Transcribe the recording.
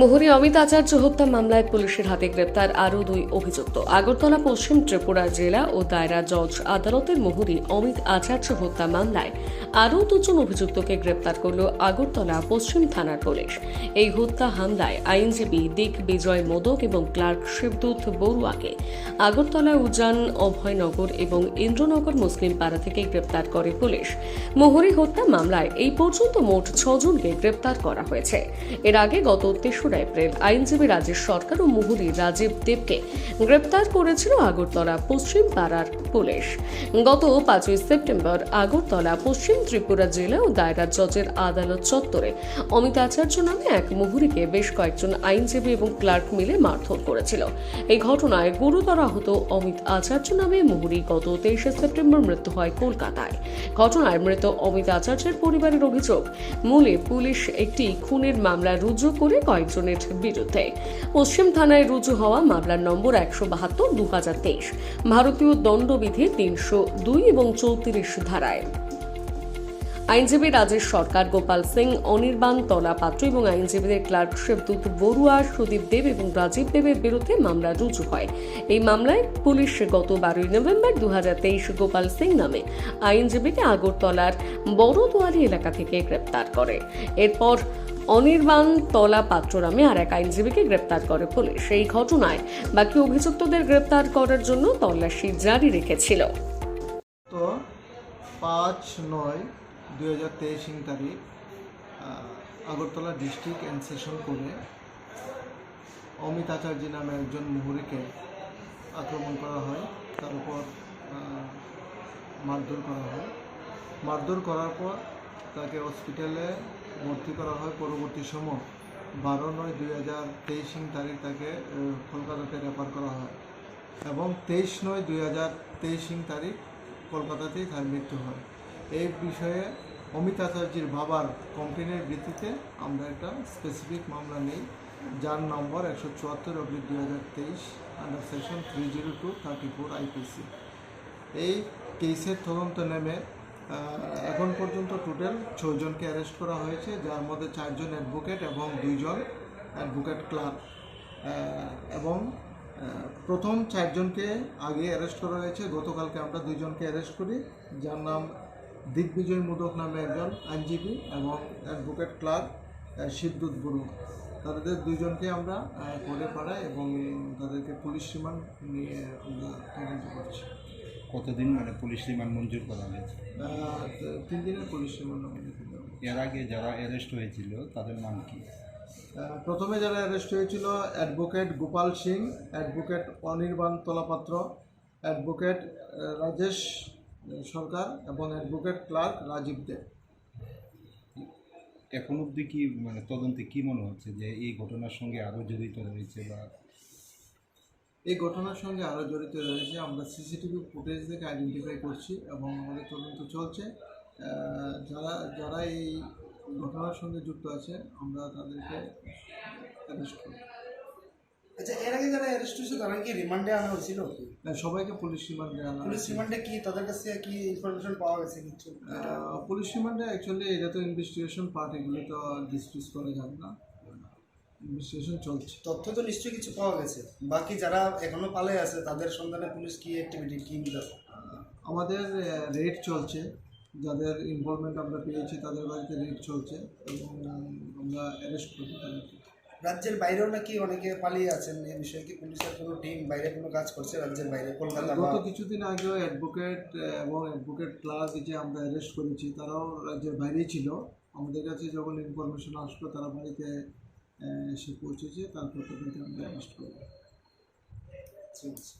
মোহরী অমিত আচার্য হত্যা মামলায় পুলিশের হাতে গ্রেপ্তার আরও দুই অভিযুক্ত। আগরতলা, পশ্চিম ত্রিপুরা জেলা ও দায়রা জজ আদালতের মোহরী অমিত আচার্য হত্যা মামলায় আরও দুজন অভিযুক্তকে গ্রেপ্তার করল আগরতলা, পশ্চিম থানার পুলিশ। এই হত্যা হামলায় আইনজীবী দিক বিজয় মোদক এবং ক্লার্ক শিবদূত বড়ুয়াকে আগরতলা উজান, অভয়নগর এবং ইন্দ্রনগর মুসলিম পাড়া থেকে গ্রেপ্তার করে পুলিশ। মোহরী হত্যা মামলায় এই পর্যন্ত মোট ছজনকে গ্রেপ্তার করা হয়েছে। এর আগে গত তেসরা এপ্রিল। আইনজীবী রাজেশ সরকার ও মুহুরী রাজীব দেবকে গ্রেপ্তার করেছিল আগরতলা পশ্চিম পাড়ার পুলিশ। গত পাঁচই সেপ্টেম্বর আগরতলা পশ্চিম ত্রিপুরা জেলা ও দায়রা জজের আদালত চত্বরে অমিত আচার্য নামে এক মুহুরীকে বেশ কয়েকজন আইনজীবী এবং ক্লার্ক মিলে মারধর করেছিল। এই ঘটনায় গুরুতর আহত অমিত আচার্য নামে মুহুরী গত তেইশে সেপ্টেম্বর মৃত্যু হয় কলকাতায়। ঘটনায় মৃত অমিত আচার্যের পরিবারের অভিযোগ, মূলে পুলিশ একটি খুনের মামলা রুজু করে কয়েকজনের বিরুদ্ধে। পশ্চিম থানায় রুজু হওয়া মামলার নম্বর একশো বাহাত্তর দু ভারতীয় দণ্ডবিধি তিনশো দুই এবং চৌত্রিশ ধারায়। আইনজীবী রাজেশ সরকার, গোপাল সিং, অনির্বাণ তলা পাত্র এবং আইনজীবীদের ক্লার্কশিপ দূত বড়ুয়া, সুদীপ দেব এবং রাজীব দেবের বিরুদ্ধে মামলা রুজু হয়। এই মামলায় পুলিশ গত বারোই নভেম্বর দু গোপাল সিং নামে আইনজীবীকে আগরতলার বড়দুয়ারি এলাকা থেকে গ্রেপ্তার করে। এরপর অনির্বাণ তলা পাত্র নামে আর এক আইনজীবীকে গ্রেপ্তার করে পুলিশ। এই ঘটনায় বাকি অভিযুক্তদের গ্রেপ্তার করার জন্য তল্লাশি জারি রেখেছিল। তো পাঁচ নয় দুই হাজার তেইশ তারিখ আগরতলা ডিস্ট্রিক্ট অ্যান্ড সেশন করে অমিত আচার্য নামে একজন মুহুরিকে আক্রমণ করা হয়। তার উপর মারধর করা হয়। মারধর করার পর তাকে হসপিটালে ভর্তি করা হয়। পরবর্তী সময় বারো নয় দুই হাজার তেইশ তারিখ তাকে কলকাতাতে রেফার করা হয় এবং তেইশ নয় দুই হাজার তেইশ তারিখ কলকাতাতেই তার মৃত্যু হয়। এই বিষয়ে অমিত আচার্যের বাবার কমপ্লেনের ভিত্তিতে আমরা একটা স্পেসিফিক মামলা নেই। যার নম্বর একশো চুয়াত্তর অব্লিক দুই হাজার তেইশ under section three zero two thirty four IPC এই কেসের তদন্ত নেমে এখন পর্যন্ত টোটাল ছজনকে অ্যারেস্ট করা হয়েছে, যার মধ্যে চারজন অ্যাডভোকেট এবং দুইজন অ্যাডভোকেট ক্লার্ক এবং প্রথম চারজনকে আগে অ্যারেস্ট করা হয়েছে। গতকালকে আমরা দুইজনকে অ্যারেস্ট করি, যার নাম দিগ্বিজয় মোদক নামে একজন আইনজীবী এবং অ্যাডভোকেট ক্লার্ক শিবদূত বড়ুয়া তাদের দুইজনকে আমরা করে পাঠাই এবং তাদেরকে পুলিশ রিমান্ড নিয়ে আমরা তদন্ত করছি। কতদিন মানে পুলিশ রিমান্ড মঞ্জুর করা হয়েছে? তিন দিনের পুলিশ রিমান্ড এর আগে যারা অ্যারেস্ট হয়েছিল তাদের নাম কি? প্রথমে যারা অ্যারেস্ট হয়েছিল advocate Gopal Singh advocate Anirban Talapatra advocate Rajesh Sarkar এবং অ্যাডভোকেট ক্লার্ক রাজীব দেব এখন অবধি কি মানে তদন্তে কি মনে হচ্ছে যে এই ঘটনার সঙ্গে আরও জড়িত রয়েছে বা? এই ঘটনার সঙ্গে আরও জড়িত রয়েছে। আমরা সিসিটিভি ফুটেজ থেকে আইডেন্টিফাই করছি এবং আমাদের তদন্ত চলছে। যারা যারা এই ঘটনার সঙ্গে যুক্ত আছে আমরা তাদেরকে অ্যারেস্ট করব। আচ্ছা এর আগে যারা অ্যারেস্ট হয়েছে তারা কি রিমান্ডে আনা হয়েছিল? না, সবাইকে পুলিশ রিমান্ডে আনা পুলিশ রিমান্ডে কি তাদের কাছে কি ইনফরমেশন পাওয়া গেছে কিছু? পুলিশ রিমান্ডে অ্যাকচুয়ালি এটা তো ইনভেস্টিগেশন পার্ট এগুলো তো ডিসকিউজ করা যাবে না। ইনভেস্টিগেশন চলছে। তথ্য তো নিশ্চয়ই কিছু পাওয়া গেছে। বাকি যারা এখনও পালে আছে তাদের সন্ধানে পুলিশ কি অ্যাক্টিভিটি কি আমাদের রেড চলছে। যাদের ইনভলভমেন্ট আমরা পেয়েছি তাদের বাড়িতে রেড চলছে। এবং আমরা অ্যারেস্ট করব তাদেরকে। রাজ্যের বাইরেও নাকি অনেকে পালিয়ে আছেন এই বিষয়ে কি পুলিশের কোনো টিম বাইরে কোনো কাজ করছে রাজ্যের বাইরে? কলকাতা গত কিছুদিন আগেও অ্যাডভোকেট এবং অ্যাডভোকেট ক্লাস যে আমরা অ্যারেস্ট করেছি তারাও রাজ্যের বাইরেই ছিল। আমাদের কাছে যখন ইনফরমেশন আসলো তারা বাড়িতে এসে পৌঁছেছে তারপর তাদেরকে আমরা অ্যারেস্ট করব ঠিক আছে।